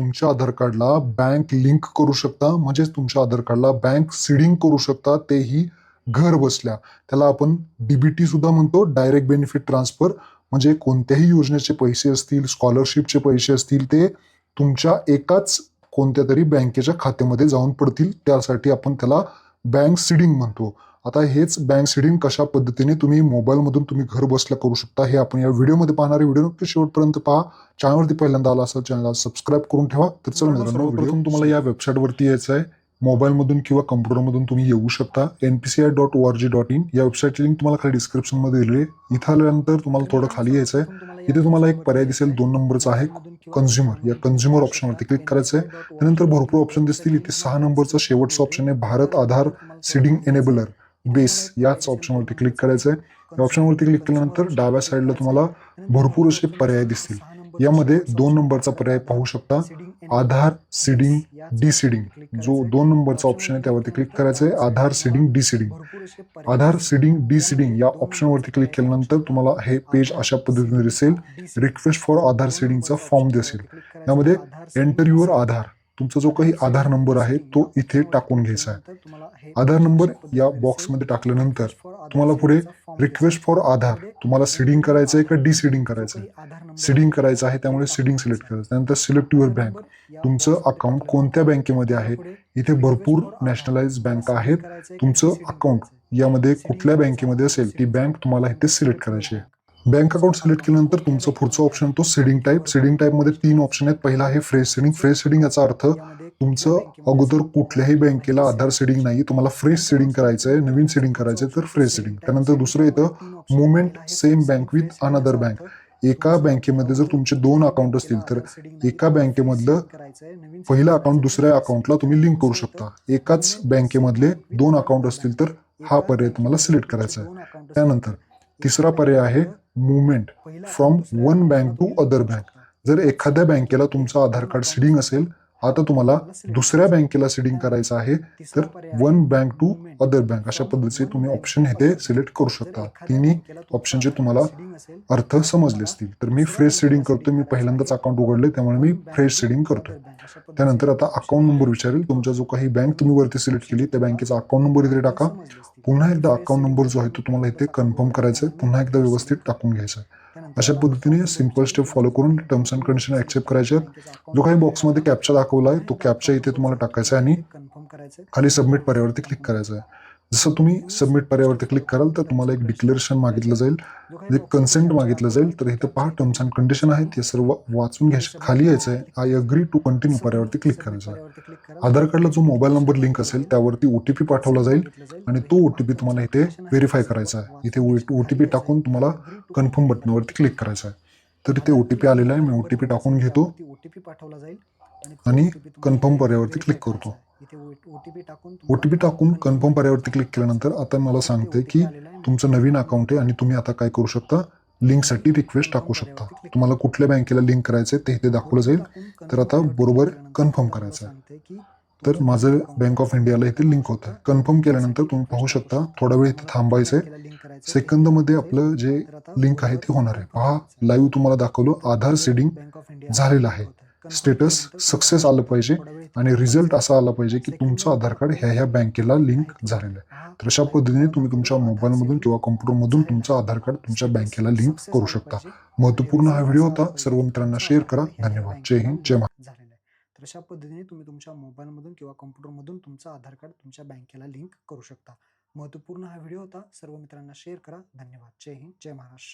तुमच्या आधार कार्डला bank link करू शकता. म्हणजेच तुमच्या आधार कार्डला बँक सिडिंग करू शकता. तेही घर बसल्या. त्याला आपण डीबीटी सुद्धा म्हणतो. डायरेक्ट बेनिफिट ट्रान्सफर म्हणजे कोणत्याही योजनेचे पैसे असतील स्कॉलरशिपचे पैसे असतील ते तुमच्या एकाच कोणत्या तरी बँकेच्या खात्यामध्ये जाऊन पडतील. त्यासाठी आपण त्याला बँक सिडिंग म्हणतो. आता हेच बँक सिडिंग कशा पद्धतीने तुम्ही मोबाईलमधून तुम्ही घर बसल्या करू शकता हे आपण या व्हिडिओमध्ये पाहणारे व्हिडिओ नक्की शेवटपर्यंत पहा. चॅनलवरती पहिल्यांदा आला असेल चॅनलला सबस्क्राईब करून ठेवा. तर चला मित्रांनो प्रथम तुम्हाला या वेबसाईटवरती यायचं आहे. मोबाईलमधून किंवा कम्प्युटरमधून तुम्ही येऊ शकता. N P C I dot O R G dot in या वेबसाईटची लिंक तुम्हाला खाली डिस्क्रिप्शनमध्ये दिली आहे. इथं आल्यानंतर तुम्हाला थोडं खाली यायचं आहे. इथे तुम्हाला एक पर्याय दिसेल. दोन नंबरचा आहे कन्झ्युमर या कन्झ्युमर ऑप्शनवरती क्लिक करायचं आहे त्यानंतर भरपूर ऑप्शन दिसतील. इथे सहा नंबरचा शेवटचा ऑप्शन आहे. Bharat Aadhaar seeding enabler base याच ऑप्शनवरती क्लिक करायचं आहे या ऑप्शनवरती क्लिक केल्यानंतर डाव्या साईडला तुम्हाला भरपूर असे पर्याय दिसतील. यामध्ये दोन नंबरचा पर्याय पाहू शकता. आधार सीडिंग डी सीडिंग जो दोन नंबरचा ऑप्शन आहे त्यावरती क्लिक करायचं आहे Aadhaar seeding deseeding Aadhaar seeding deseeding या ऑप्शनवरती क्लिक केल्यानंतर तुम्हाला हे पेज अशा पद्धतीने दिसेल. रिक्वेस्ट फॉर आधार सीडिंगचा फॉर्म दिसेल. यामध्ये एंटर युअर आधार. तुमचा जो काही आधार नंबर आहे तो इथे टाकून घ्यायचा आहे. आधार नंबर या बॉक्समध्ये टाकल्यानंतर तुम्हाला पुढे रिक्वेस्ट फॉर आधार. तुम्हाला सीडिंग करायचं आहे का डी सीडिंग करायचं आहे? सीडिंग करायचं आहे त्यामुळे सीडिंग सिलेक्ट करायचं त्यानंतर सिलेक्ट युअर बँक तुमचं अकाउंट कोणत्या बँकेमध्ये आहे? इथे भरपूर नॅशनलाइज बँक आहेत. तुमचं अकाउंट यामध्ये कुठल्या बँकेमध्ये असेल? ती बँक तुम्हाला इथे सिलेक्ट करायची आहे. बँक अकाउंट सिलेक्ट केल्यानंतर तुमचं पुढचा ऑप्शन तो सीडिंग टाईप सीडिंग टाईपमध्ये तीन ऑप्शन आहेत. पहिला आहे फ्रेश सीडिंग फ्रेश सेडिंग याचा अर्थ तुमचं अगोदर कुठल्याही बँकेला आधार सेडिंग नाही तुम्हाला फ्रेश सेडिंग करायचं आहे नवीन सेडिंग करायचं आहे तर फ्रेश सेडिंग त्यानंतर दुसरं येतं movement same bank with another bank एका बँकेमध्ये जर तुमचे दोन अकाउंट असतील तर एका बँकेमधलं पहिलं अकाउंट दुसऱ्या अकाउंटला तुम्ही लिंक करू शकता. एकाच बँकेमधले दोन अकाउंट असतील तर हा पर्याय तुम्हाला सिलेक्ट करायचा आहे. त्यानंतर तिसरा पर्याय आहे movement from one bank to other bank जर एखाद्या बँकेला तुमचं आधार कार्ड सिडिंग असेल आता तुम्हाला दुसऱ्या बँकेला सिडिंग करायचं आहे तर one bank to other bank अशा पद्धतीचे तुम्ही ऑप्शन इथे सिलेक्ट करू शकता. तिन्ही ऑप्शनचे तुम्हाला अर्थ समजले असतील. तर मी फ्रेश सिडिंग करतो मी पहिल्यांदाच अकाउंट उघडले त्यामुळे मी फ्रेश सिडिंग करतो त्यानंतर आता अकाउंट नंबर विचारेल. तुमचा जो काही बँक तुम्ही वरती सिलेक्ट केली त्या बँकेचा अकाउंट नंबर इथे टाका. पुन्हा एकदा अकाउंट नंबर जो आहे तो तुम्हाला इथे कन्फर्म करायचा आहे पुन्हा एकदा व्यवस्थित टाकून घ्यायचा आहे अशा पद्धतीने सिंपल स्टेप फॉलो करून टर्म्स अँड कंडिशन ऍक्सेप्ट करायचे. आहेत जो काही बॉक्समध्ये कॅप्चा दाखवला आहे तो कॅप्चा इथे तुम्हाला टाकायचा आहे आणि खाली सबमिट पर्यावरती क्लिक करायचं आहे. जसं तुम्ही सबमिट पर्यावरती क्लिक कराल तर तुम्हाला एक डिक्लेरेशन मागितलं जाईल. म्हणजे जे कन्सेंट मागितलं जाईल. तर इथं पहा टर्म्स अँड कंडिशन आहेत. ते सर्व वाचून घ्यायचे खाली यायचं आहे आय अग्री टू कंटिन्यू पर्यावरती क्लिक करायचं आहे. आधार कार्डला जो मोबाईल नंबर लिंक असेल त्यावरती ओटीपी पाठवला जाईल. आणि तो ओटीपी तुम्हाला इथे व्हेरीफाय करायचा आहे. इथे ओटीपी टाकून तुम्हाला कन्फर्म बटनावरती क्लिक करायचं आहे. तर इथे ओटीपी आलेला आहे. मी ओटीपी टाकून घेतो. ओटीपी पाठवला जाईल आणि कन्फर्म पर्यावरती क्लिक करतो. इथे ओटीपी टाकून ओटीपी टाकून कन्फर्म पर्यावरती क्लिक केल्यानंतर आता मला सांगते की तुमचं नवीन अकाउंट आहे आणि तुम्ही आता काय करू शकता? लिंकसाठी रिक्वेस्ट टाकू शकता. तुम्हाला कुठल्या बँकेला लिंक करायचं आहे ते इथे दाखवलं जाईल. तर आता बरोबर कन्फर्म करायचं आहे तर माझं बँक ऑफ इंडियाला इथे लिंक होतं. कन्फर्म केल्यानंतर तुम्ही पाहू शकता थोडा वेळ इथे थांबायचं आहे सेकंदमध्ये आपलं जे लिंक आहे ते होणार आहे. पहा लाईव्ह तुम्हाला दाखवलं. आधार सीडिंग झालेलं आहे. स्टेटस सक्सेस आलं पाहिजे आणि रिझल्ट असा आला पाहिजे की तुमचं आधार कार्ड ह्या ह्या बँकेला लिंक झालेलं आहे. तर अशा पद्धतीने तुम्ही तुमच्या मोबाईलमधून किंवा कम्प्युटरमधून तुमचं आधार कार्ड तुमच्या बँकेला लिंक करू शकता. महत्त्वपूर्ण हा व्हिडिओ होता. सर्व मित्रांना शेअर करा. धन्यवाद. जय हिंद. जय महाराष्ट्र. आहे. तर अशा पद्धतीने तुम्ही तुमच्या मोबाईलमधून किंवा कम्प्युटरमधून तुमचं आधार कार्ड तुमच्या बँकेला लिंक करू शकता. महत्त्वपूर्ण हा व्हिडिओ होता. सर्व मित्रांना शेअर करा. धन्यवाद. जय हिंद. जय महाराष्ट्र.